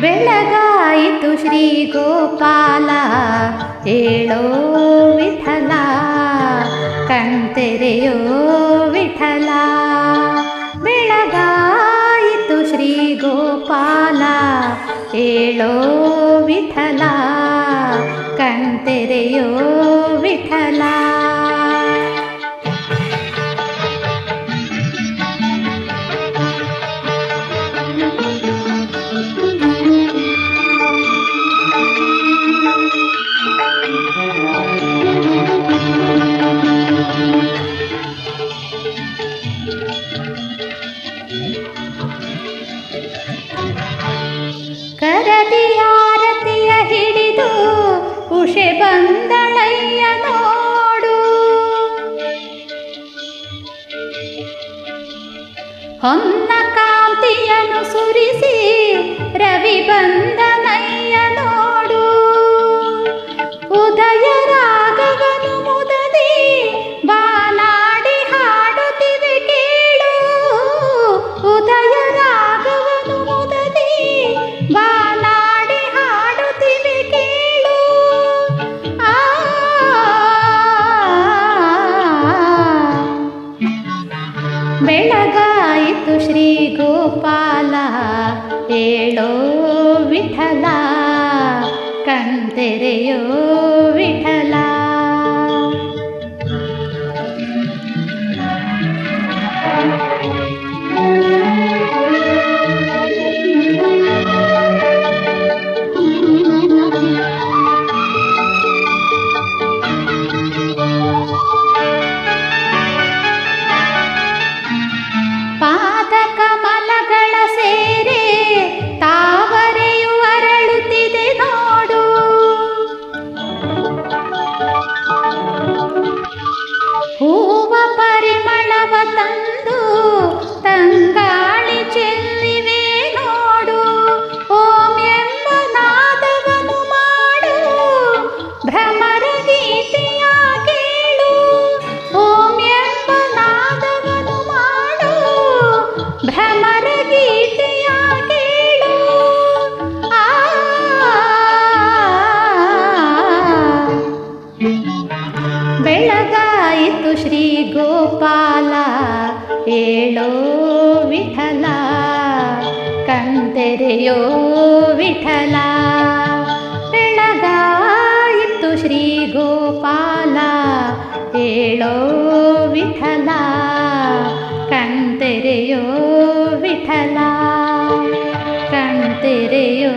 ಬೆಳಗಾಯಿತು ಶ್ರೀ ಗೋಪಾಲ ಹೇಳೋ ವಿಠಲ ಕಣ್ತೆರೆಯೋ ವಿಠಲ. ಬೆಳಗಾಯಿತು ಶ್ರೀ ಗೋಪಾಲ ಹೇಳೋ ವಿಠಲ ಕಣ್ತೆರೆಯೋ ವಿಠಲ. ಬಂದಳಯ್ಯ ನೋಡು. ಹೊನ್ನ ಕಾಂತಿಯನ್ನು ಸುರಿಸಿ ರವಿ ಬಂದನಯ್ಯ ಬೆಳಗಾಯಿತು ಶ್ರೀ ಗೋಪಾಲ ಹೇಳೋ ವಿಠಲ ಕಂತೆರೆಯೋ ವಿಠಲ. लो ವಿಠಲ ಬೆಳಗಾಯಿತು ಶ್ರೀ ಗೋಪಾಲ श्रीगोपालाडो ವಿಠಲ कन्तरे ವಿಠಲ कणेरयो